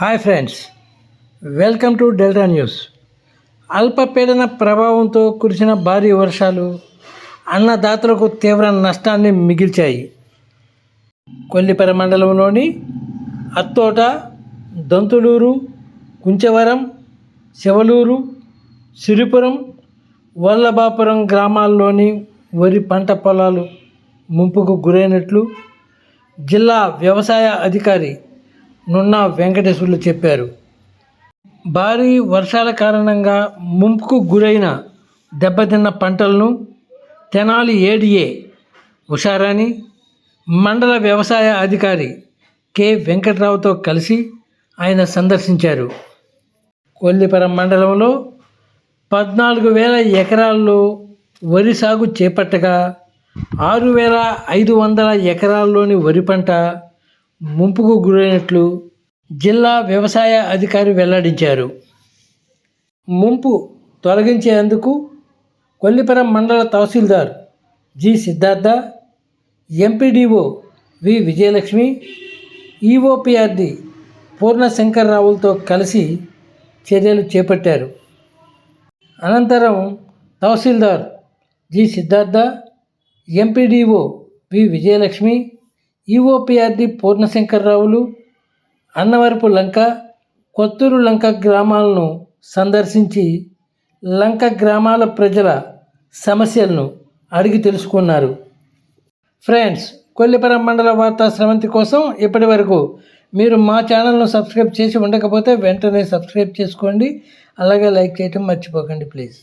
Hi friends welcome to Delta news. అల్పపీడన ప్రభావంతో కురిసిన భారీ వర్షాలు అన్నదాతలకు తీవ్ర నష్టాన్ని మిగిల్చాయి. కొల్లిపర మండలంలోని అత్తోట దంతులూరు కుంచవరం శివలూరు సిరిపురం వల్లభాపురం గ్రామాల్లోని వరి పంట పొలాలు ముంపుకు గురైనట్లు జిల్లా వ్యవసాయ అధికారి నున్నా వెంకటేశ్వర్లు చెప్పారు. భారీ వర్షాల కారణంగా ముంపుకు గురైన దెబ్బతిన్న పంటలను తెనాలి ఏడిఏ ఉషారాణి మండల వ్యవసాయ అధికారి కె. వెంకట్రావుతో కలిసి ఆయన సందర్శించారు. కొల్లిపురం మండలంలో పద్నాలుగు వేల ఎకరాల్లో వరి సాగు చేపట్టగా ఆరు వేల ఐదు వందల ఎకరాల్లోని వరి పంట ముంపుకు గురైనట్లు జిల్లా వ్యవసాయ అధికారి వెల్లడించారు. ముంపు తొలగించేందుకు కొల్లిపురం మండల tahsildar G Siddharth MPDO V Vijayalakshmi EOPRD పూర్ణశంకర్రావులతో కలిసి చర్యలు చేపట్టారు. అనంతరం tahsildar G Siddharth MPDO V Vijayalakshmi EOPRD పూర్ణశంకర్రావులు Annavarapu Lanka Kothuru Lanka గ్రామాలను సందర్శించి లంక గ్రామాల ప్రజల సమస్యలను అడిగి తెలుసుకున్నారు. ఫ్రెండ్స్ కొల్లిపురం మండల వార్తా స్రవంతి కోసం ఇప్పటి వరకు మీరు మా ఛానల్ను సబ్స్క్రైబ్ చేసి ఉండకపోతే వెంటనే సబ్స్క్రైబ్ చేసుకోండి. అలాగే లైక్ చేయటం మర్చిపోకండి ప్లీజ్.